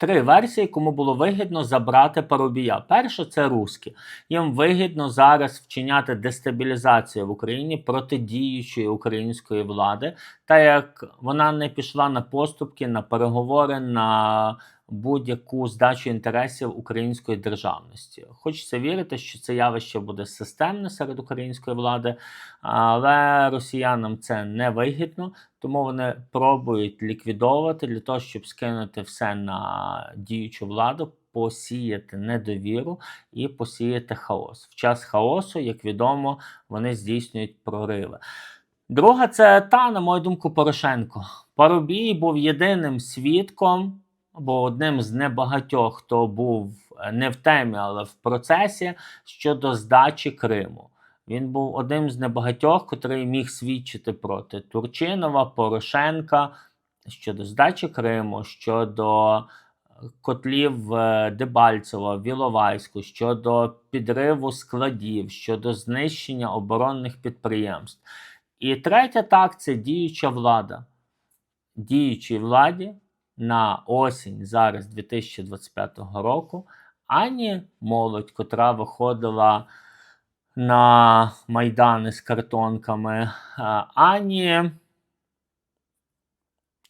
Три версії, кому було вигідно забрати Парубія. Перше це русські. Їм вигідно зараз вчиняти дестабілізацію в Україні проти діючої української влади, так як вона не пішла на поступки, на переговори, на будь-яку здачу інтересів української державності. Хочеться вірити, що це явище буде системне серед української влади, але росіянам це не вигідно, тому вони пробують ліквідовувати для того, щоб скинути все на діючу владу, посіяти недовіру і посіяти хаос. В час хаосу, як відомо, вони здійснюють прориви. Друга це та, на мою думку, Порошенко. Парубій був єдиним свідком, або одним з небагатьох, хто був е, не в темі, але в процесі щодо здачі Криму. Він був одним з небагатьох, котрий міг свідчити проти Турчинова, Порошенка щодо здачі Криму, щодо е, котлів е, Дебальцева, Віловайську, щодо підриву складів, щодо знищення оборонних підприємств. І третя так це діюча влада. Діючій владі на осінь зараз 2025 року, ані молодь, котра виходила на майдани з картонками, ані,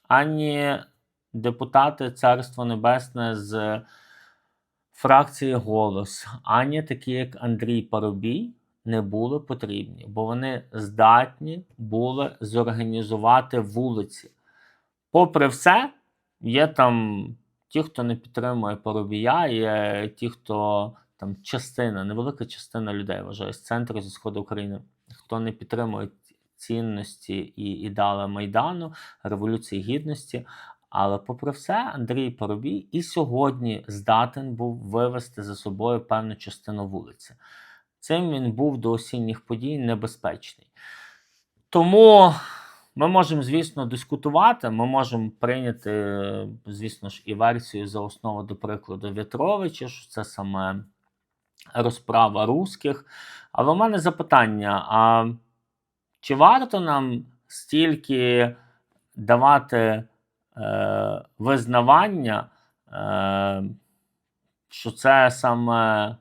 ані депутати Царство Небесне з фракції Голос, ані такі, як Андрій Парубій, не були потрібні, бо вони здатні були зорганізувати вулиці. Попри все, є там ті, хто не підтримує Парубія, є ті, хто там частина, невелика частина людей вважає з центру зі сходу України, хто не підтримує цінності і ідеали Майдану, Революції Гідності. Але, попри все, Андрій Парубій і сьогодні здатен був вивести за собою певну частину вулиці. Цим він був до осінніх подій небезпечний. Тому ми можемо, звісно, дискутувати. Ми можемо прийняти, звісно ж, і версію за основу, до прикладу, В'ятровича, що це саме розправа русських. Але в мене запитання: а чи варто нам стільки давати е, визнавання, е, що це саме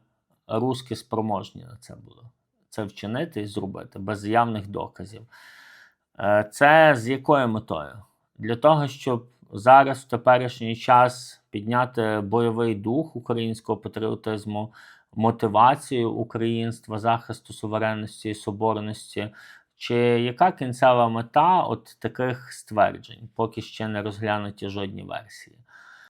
русські спроможні на це було? Це вчинити і зробити без явних доказів. Е, Це з якою метою? Для того, щоб зараз в теперішній час підняти бойовий дух українського патріотизму, мотивацію українства, захисту суверенності і соборності, чи яка кінцева мета от таких стверджень, поки ще не розглянуті жодні версії?